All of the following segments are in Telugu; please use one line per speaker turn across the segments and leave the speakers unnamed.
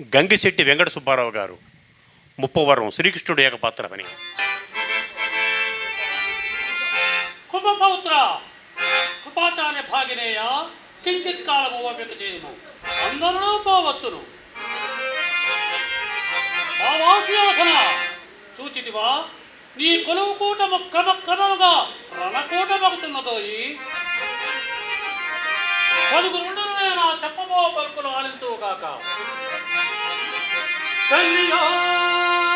గంగిశెట్టి వెంకట సుబ్బారావు గారు ముప్పవరం శ్రీకృష్ణుడు ఏకపాత్రమని.
కుమపౌత్ర కృపాచార్య భాగినేయ కించిత్ కాలము ఓపిక చేయము. అందరూ పోవచ్చును. మా చూచితివా నీ కొలువు కూటము క్రమక్రమముగా రణకూటమగుతున్నదోయి. పలుకురుండు నా చెప్పబో పలుకులు ఆలింతువుగాక 谁呀？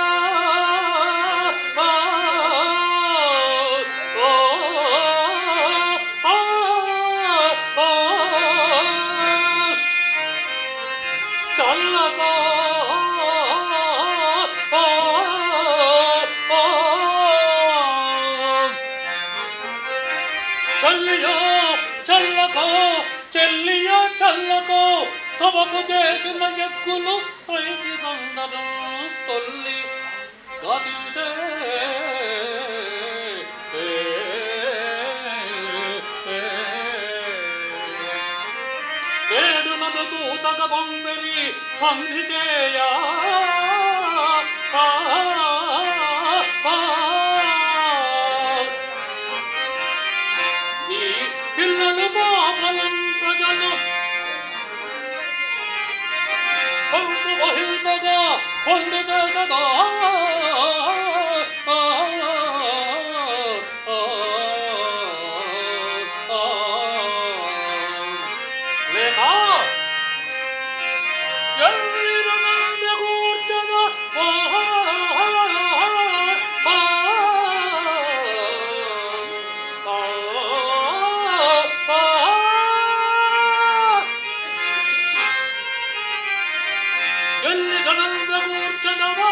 తమకు చేసిన ఎక్కులు పైకి వందనం తొల్లి గదిచే ఏడు నన్ను దూతగ బొంబెరి సంధి చేయా ఆ, ఆ, ఆ. నీ పిల్లలు బాబలం ప్రజలు 얼마나 얼마나 나 Gönlü kanalında burçanama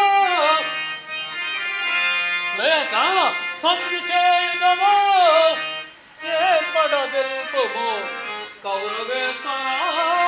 ਮੈਂ ਕਾ ਸਭ ਚੇ ਨਮੋ ਤੇ ਬੜਾ ਦਿਲ ਕੋ ਕੌਰਵੇ ਤਾਰਾ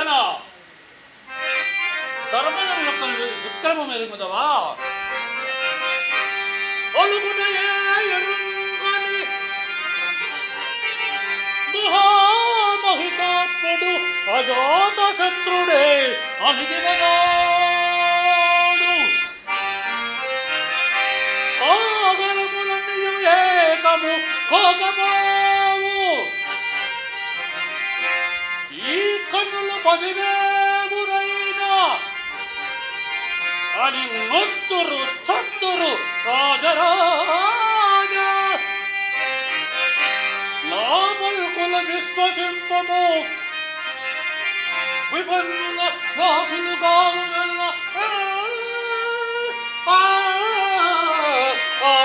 ಕಲ ಧರ್ಮದ ಉತ್ತಮ ಮೆರುಗುದವಾ ಒಲುಗುಡೆಯೇ ಎರುಂಗಲಿ ಮಹಾಮಹಿತಾತ್ಮಡು ಅಜಾತ ಶತ್ರುಡೇ ಅಲಿಗಿನಗಾ Come on, come on. பகல்ல பதிவேமுறையின அணி மத்தொரு சத்தொரு ராஜராஜ நாமல் குல விஸ்வசிம்பமோ விபன்னுல ராகுலு காவுமெல்ல ஆ ஆ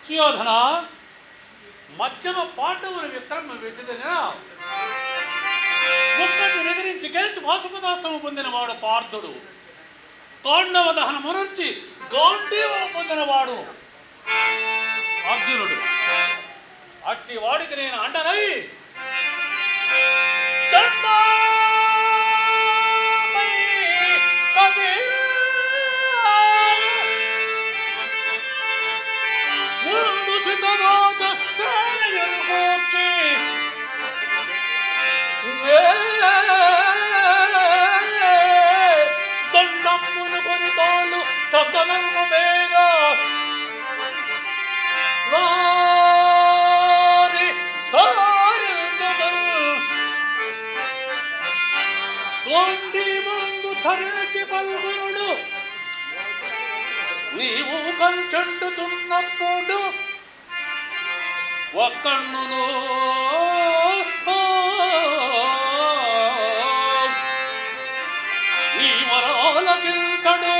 시원하나 పాండవుల విక్రమ వెండిదనా ఒక్కటి ఎదిరించి గెలిచి వాసుపదాస్తము పొందినవాడు పార్థుడు. కాండవ దహనము నుంచి గాంధీవం పొందినవాడు అర్జునుడు. అట్టి వాడికి నేను అండనై కంచెండుతున్నప్పుడు ఒక్కన్నును నీ వరాలకింకడు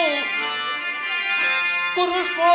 కురుషో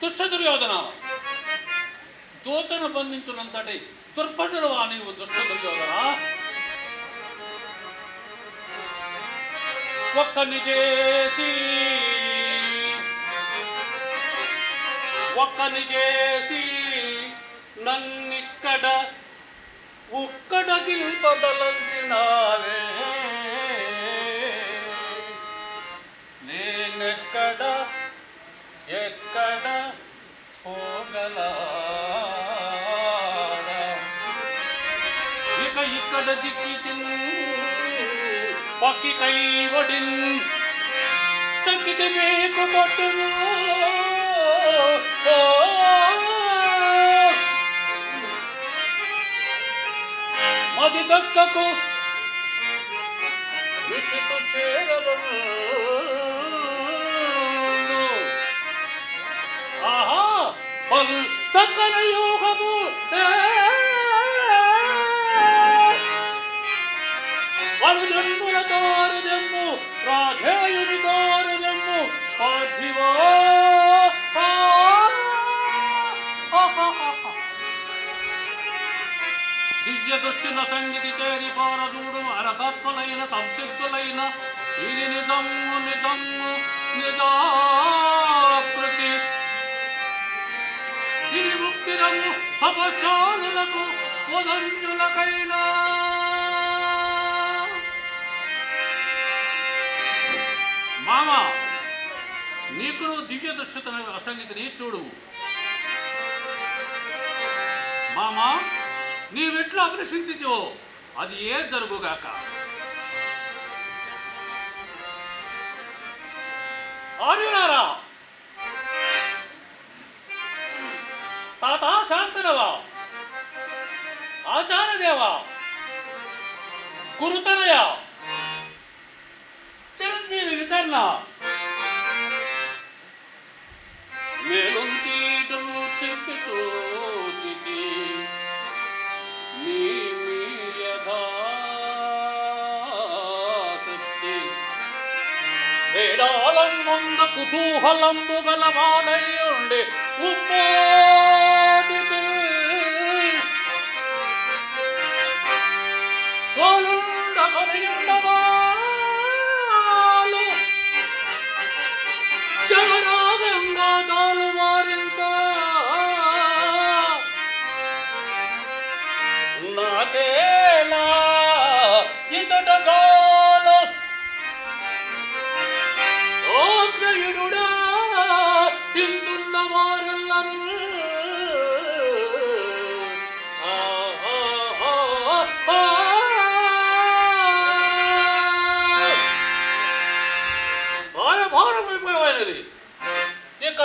దుష్ట దుర్యోధన దూతను బంధించినంతటి దుర్భటుడు వా నీవు దుష్ట దుర్యోధన. ఒక్కని చేసి ఒక్కని చేసి నన్నిక్కడ ఉక్కడ గిల్పదలంచినావే నేనెక్కడ ఎక్కడ పోగల ఇక ఇక్కడ దిక్కి పక్కి కై వడిన్ తక్కితే మీకు పట్టును. ఓ అది దక్కకు. విచితు చేరలను ఆహా పలు చక్కన యోగము. వరు జన్ముల తోరు జమ్ము రాధేయుని తోరు జమ్ము పార్థివో దుశ్చిన సంగతి చేరి పోరదూడు అరతత్వలైన సంసిద్ధులైన ఇది నిజము నిజము నిజాకృతి. ఇది ముక్తిరము అపశానులకు ఉదంజులకైనా మామ నీకు నువ్వు దివ్య దృష్టితన అసంగతిని చూడు. మామా నీవెట్లా అభిలషించితివో అది ఏ జరుగుగాక ఆర్యులారా తాత శాంతనవా? ఆచారదేవా గురుతనయ? చిరంజీవి వికర్ణ? కుతూహలంబు గలవాడయ్యుండి ఉప్పోదితి తోలుండ కలియుండవాలు జగరాగంగా తాలు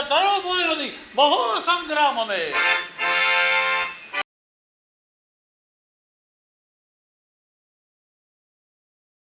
ತರೋ ಬೋಯಿರೋದಿ ಬಹು ಸಂಗ್ರಾಮವೇ